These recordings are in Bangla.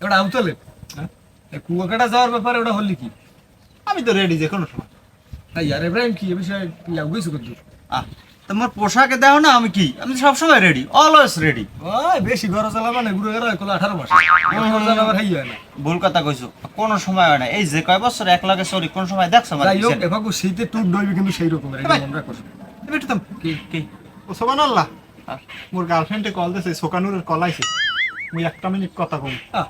ওটা আমতলে কুয়াকাটা যাওয়ার ব্যাপারে ওটা হলি কি? আমি তো রেডি যে কোনো সময়। না ইয়ার ইব্রাহিম কি? এ বিষয়ে লাভ গেছো কিন্তু আহ তোমার পোশাকে দেখো না আমি কি? আমি সব সময় রেডি অলওয়েজ রেডি ওই বেশি ঘর চালা মানে ঘুরে গেলে কলে আঠারো মাস। ঘর আবার হাই হয় না। ভুল কথা কইছো কোনো সময় হয় না। এই যে কয় বছর এক লাগে সরি কোন সময় দেখছ মানে যাই হোক এভাবে শীতে টুট ডইবে কিন্তু সেই রকমের এটা। মনে রাখো তুমি একটু। কি? কি? ও আহ। মোর গার্লফ্রেন্ডে কল দিছে সোকানুরের কল আইছে। মুই একটা মিনিট কথা কম। দা।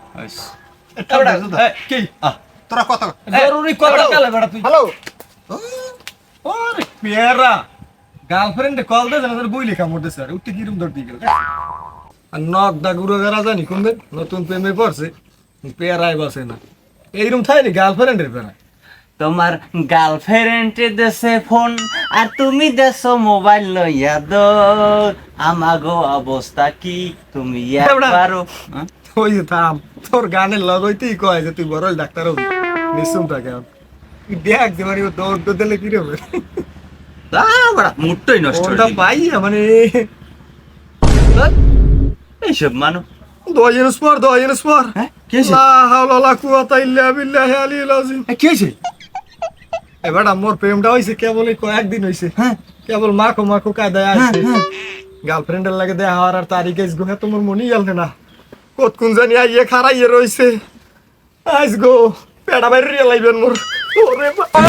কি? তোরা কথা জরুরি কথা কালে বেড়া তুই। হ্যালো ওরে পেয়ারা। গার্লফ্রেন্ডে কল দে জানা তোর বই লেখা মধ্যে স্যার উঠতে কিরম দর দিয়ে গেল আর নক দা গুরু গেরা জানি কোনদিন? নতুন প্রেমে পড়ছে। পেয়ারাই বসে না। এইরকম থাকে নি গার্লফ্রেন্ডের পেয়ারা। তোমার গার্লফ্রেন্ডে দেশে ফোন আর তুমি দেশো মোবাইল লইয়া দো আমাগো অবস্থা কি? তুমি। একবারও? ওই যে থাম তোর গানের লগইতেই কয় যে তুই বড় ডাক্তার হবি। নিশ্চুম থাকে। দেখ যে মানে দৌড় দিলে কিরম আ, বাড়া, মুডটাই নষ্ট ওটা পাই মানে। এইসব মানুষ দশ ইউনুস পর দশ ইউনুস পর হ্যাঁ কি? লা হাওলা লা কুওয়াতা ইল্লা বিল্লাহি আলিয়্যিল আযীম। কি হয়েছে এবার মোর প্রেমটা হইছে কেবল কয়েকদিন হইছে হ্যাঁ কেবল মাখো মাখো কায়দায় হ্যাঁ, আসছে হ্যাঁ। গার্লফ্রেন্ডের লাগে দেখা হওয়ার আর তারিখ আইস গো হ্যাঁ তোমার মনেই গেল না কত কোন জানি আইয়ে খারাইয়ে রইছে আইস গো পেড়া বাইরে রিয়া লাইবেন মোর ওরে বাবা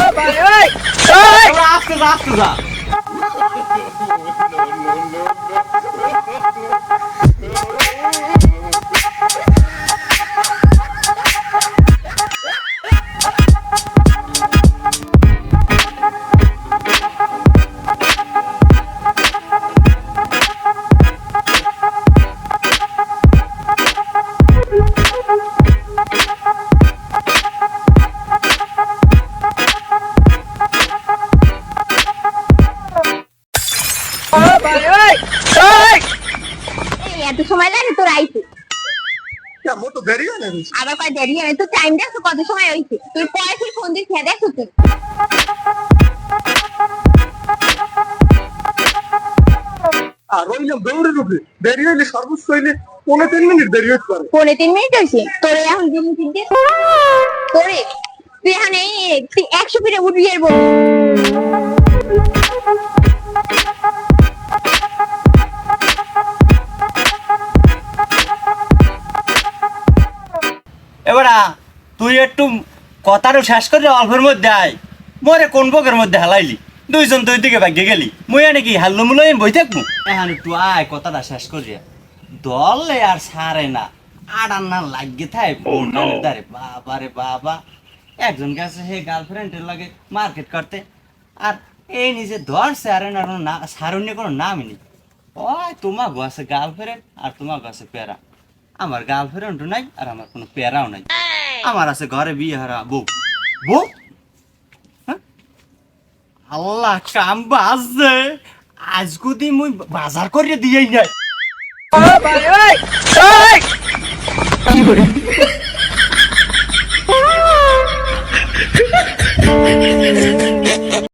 আস্তে আস্তে যা এত সময় লাগে তোর আইতে। মোর দেরি হয় না আবার কয় দেরি হয় তো টাইম দেখছ কত সময় হইছে। তুই পরে ফোন দিস হ্যাঁ দেখছ তুই। আর রইলাম দৌড়ে রূপে দেরি হইলে সর্বোচ্চ হইলে পনেরো তিন মিনিট দেরি হইতে পারে। পৌনে তিন মিনিট হয়েছে তোরে এখন তোরে? তুই এখন এই তুই একশো ফিরে উঠবি এর এবারা তুই একটু কথাটা শেষ করে অল্পের মধ্যে আয়। মরে কোন বকের মধ্যে হালাইলি? দুইজন দুই দিকে ভাগ্যে গেলি। মুই নাকি হাল্লু মুলো বই থাকব এখন একটু আয় কথাটা শেষ করিয়া। দলে আর সারে না না লাগিয়ে থাকে দারে বাবা রে বাবা। একজন কাছে হে গার্লফ্রেন্ডের লাগে মার্কেট করতে। আর এই নিজে ধরছে আর না কোনো না সারণ্য কোনো নামই নেই। ওই তোমার আছে গার্লফ্রেন্ড আর তোমার আছে প্যারা আমার গার্লফ্রেন্ডও নাই আর আমার কোনো প্যারাও নাই। আমার আছে ঘরে বিয়ে হারা বউ। বউ? হ্যাঁ? আল্লাহ কাম বাজে আজ কুদি মুই বাজার করে দিয়েই নাই।